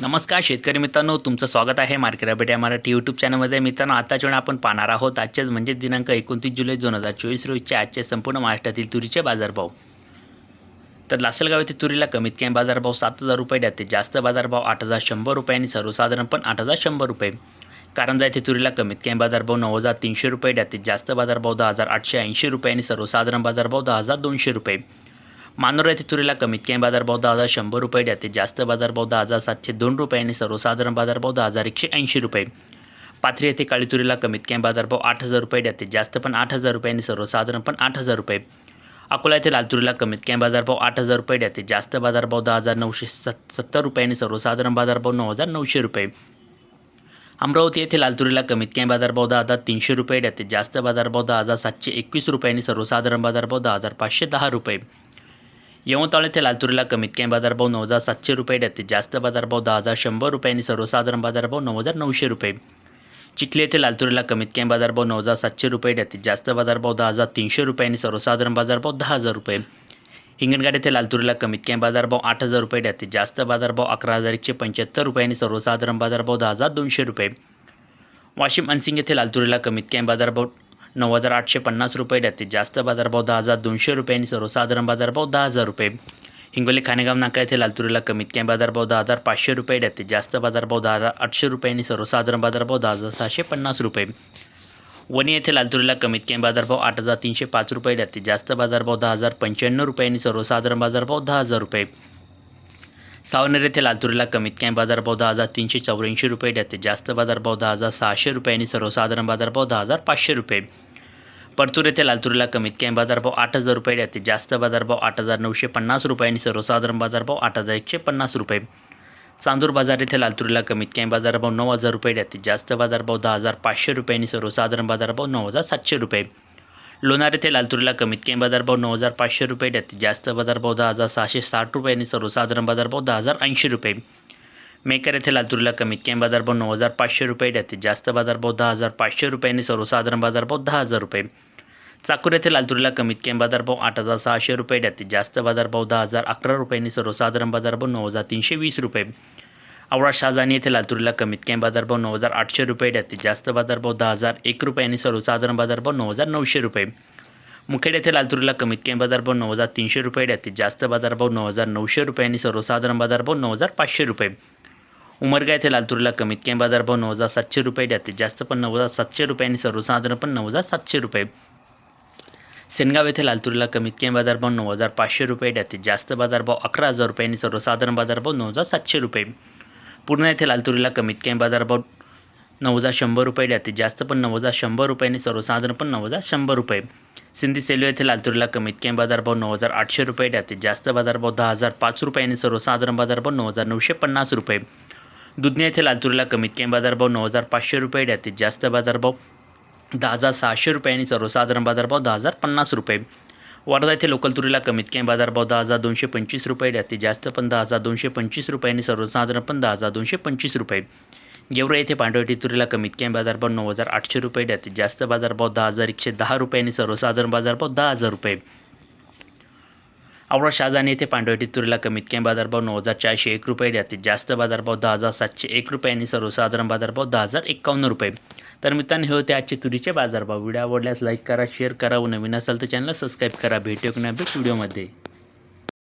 नमस्कार शेतकरी मित्रांनो तुमचं स्वागत आहे मार्केट अपडेट या मराठी यूट्यूब चॅनलमध्ये मित्रांनो आताच्या वेळी आपण पाहणार आहोत. आजच्याच म्हणजे दिनांक एकोणतीस जुलै दोन हजार चोवीस रोजचे आजचे संपूर्ण महाराष्ट्रातील तुरीचे बाजारभाव. तर लासलगाव येथे तुरीला कमीत कमी बाजारभाव सात हजार रुपये द्याते जास्त बाजारभाव आठ हजार शंभर रुपये आणि सर्वसाधारण पण आठ हजार शंभर रुपये. कारंजा येथे तुरीला कमीत कमी बाजारभाव नऊ हजार तीनशे रुपये द्याते जास्त बाजारभाव दहा हजार आठशे ऐंशी रुपये आणि सर्वसाधारण बाजारभाव दहा हजार दोनशे रुपये. मानोरा येथे तुरीला कमीत कमी बाजारभाव दहा हजार शंभर रुपये द्याते जास्त बाजारभाव दहा हजार सातशे दोन रुपये आणि सर्वसाधारण बाजारभाव दहा हजार एकशे ऐंशी रुपये पाथरी येथे काळी तुरीला कमीत कमी बाजारभाव आठ हजार रुपये द्याते जास्त पण आठ हजार रुपये आणि सर्वसाधारण पण आठ हजार रुपये अकोला येथे लाल तुरीला कमीत कमी बाजारभाव आठ हजार रुपये द्याते जास्त बाजारभाव दहा हजार नऊशे सत् सत्तर रुपये आणि सर्वसाधारण बाजारभाव नऊ हजार नऊशे रुपये अमरावती येथे लाल तुरीला कमीत कमी बाजारभाव दहा हजार तीनशे रुपये द्याते जास्त बाजारभाव दहा हजार सातशे एकवीस रुपये आणि सर्वसाधारण बाजारभाव दहा हजार पाचशे दहा रुपये यवतमाळ येथे लालतुरीला कमीत कमी बाजारभाव नऊ हजार सातशे रुपये द्याते जास्त बाजारभाव दहा हजार शंभर रुपये आणि सर्वसाधारण बाजारभाव नऊ हजार नऊशे रुपये. चिखली येथे लालतुरीला कमीत कमी बाजारभाव नऊ हजार सातशे रुपये द्याते जास्त बाजारभाव दहा हजार तीनशे रुपये आणि सर्वसाधारण बाजारभाव दहा हजार रुपये. हिंगणघाट येथे लालतुरीला कमीत कमी बाजारभाव आठ हजार रुपये द्याते जास्त बाजारभाव अकरा हजार एकशे पंच्याहत्तर रुपये आणि सर्वसाधारण बाजारभाव दहा हजार दोनशे रुपये. वाशिम अनसिंग येथे लालतुरीला कमीत कमी बाजारभाव नऊ हजार आठशे पन्नास रुपये जास्तीत जास्त बाजारभाव दहा हजार दोनशे रुपये आणि सर्वसाधारण बाजारभाव दहा हजार रुपये. हिंगोली खानेगाव नाका येथे लालतुरीला कमीत कमी बाजारभाव दहा हजार पाचशे रुपये जास्तीत जास्त बाजारभाव दहा हजार आठशे रुपये आणि सर्वसाधारण बाजारभाव दहा हजार सहाशे पन्नास रुपये. वणी येथे लालतुरीला कमीत कमी बाजारभाव आठ हजार तीनशे पाच रुपये जास्तीत जास्त बाजारभाव दहा हजार पंच्याण्णव रुपये आणि सर्वसाधारण बाजारभाव दहा हजार रुपये. सावनेर येथे लालतुरीला कमीत कमी बाजारभाव दहा हजार तीनशे चौऱ्याऐंशी रुपये जास्तीत जास्त बाजारभाव दहा हजार सहाशे रुपये आणि सर्वसाधारण बाजारभाव दहा हजार पाचशे रुपये. परतूर येथे लालतुरीला कमीत कमी बाजारभाव आठ हजार रुपये जास्तीत जास्त बाजारभाव आठ हजार नऊशे पन्नास रुपये आणि सर्वसाधारण बाजारभाव आठ हजार एकशे पन्नास रुपये. चांदूर बाजार येथे लालतुरीला कमीत कमी बाजारभाव नऊ हजार रुपये जास्तीत जास्त बाजारभाव दहा हजार पाचशे रुपये आणि सर्वसाधारण बाजारभाव नऊ हजार सातशे रुपये. लोणार येथे लालतुरीला कमीत कमी बाजारभाव नऊ हजार पाचशे रुपये द्याते जास्त बाजारभाव दहा हजार सहाशे साठ रुपये आणि सर्वसाधारण बाजारभाव दहा हजार ऐंशी रुपये. मेकर येथे लालतुरीला कमीत कमी बाजारभाव नऊ हजार पाचशे रुपये द्याते जास्त बाजारभाव दहा हजार पाचशे रुपये आणि सर्वसाधारण बाजारभाव दहा हजार रुपये. चाकूर येथे लालतुरीला कमीत कमी बाजारभाव आठ हजार सहाशे रुपये द्याते जास्त बाजारभाव दहा हजार अकरा रुपये आणि सर्वसाधारण बाजारभाव नऊ हजार तीनशे वीस रुपये. आवळा शाहजानी येथे लातूरला कमीत कमी बाजारभाव नऊ हजार आठशे रुपये जास्तीत जास्त बाजारभाव दहा हजार एक रुपये आणि सर्वसाधारण बाजारभाव नऊ हजार नऊशे रुपये. मुखेड येथे लालतुरीला कमीत कमी बाजारभाव नऊ हजार तीनशे रुपये जास्तीत जास्त बाजारभाव नऊ हजार नऊशे रुपये आणि सर्वसाधारण बाजारभाव नऊ हजार पाचशे रुपये. उमरगा येथे लातूरला कमीत कमी बाजारभाव नऊ हजार सातशे रुपये जास्तीत जास्त पण नऊ हजार सातशे रुपये आणि सर्वसाधारण पण नऊ हजार सातशे रुपये. सेनगाव येथे लालतुरीला कमीत कमी बाजारभाव नऊ हजार पाचशे रुपये जास्तीत जास्त बाजारभाव अकरा हजार रुपये आणि सर्वसाधारण बाजारभाव नऊ हजार सातशे रुपये. पूर्णा येथे लालतुरीला कमीत कमी बाजारभाव नऊ हजार शंभर रुपये द्याते जास्त पण नऊ हजार शंभर रुपये आणि सर्वसाधारण पण नऊ हजार शंभर रुपये. सिंधी सेलू येथे लालतुरीला कमीत कमी बाजारभाव नऊ हजार आठशे रुपये द्याते जास्त बाजारभाव दहा हजार पाच रुपये आणि सर्वसाधारण बाजारभाव नऊ हजार नऊशे पन्नास रुपये. दुधने येथे लालतुरीला कमीत कमी बाजारभाव नऊ हजार पाचशे रुपये द्याते जास्त बाजारभाव दहा हजार सहाशे रुपये आणि सर्वसाधारण बाजारभाव दहा हजार पन्नास रुपये. वर्धा येथे लोकल तुरीला कमीत कमी बाजारभाव दहा हजार दोनशे पंचवीस रुपये द्याते जास्त पण दहा हजार दोनशे पंचवीस रुपये आणि सर्वसाधारण पण दहा हजार दोनशे पंचवीस रुपये. गेवरा येथे पांढरवटी तुरीला कमीत कमी बाजारभाव नऊ हजार आठशे रुपये द्याते जास्त बाजारभाव दहा हजार एकशे दहा रुपये आणि सर्वसाधारण बाजारभाव दहा हजार रुपये. आवळा शहाजानी येथे पांढरवटी तुरीला कमीत कमी बाजारभाव नऊ हजार चारशे एक रुपये द्याते जास्त बाजारभाव दहा हजार सातशे एक रुपये आणि सर्वसाधारण बाजारभाव दहा हजार एकावन्न रुपये. तर मित्रांनो हे होते आजचे तुरीचे बाजारभाव. व्हिडिओ आवडल्यास लाईक करा शेअर करा व नवीन असाल तर चॅनलला सबस्क्राईब करा. भेटू एक नवीन व्हिडिओमध्ये.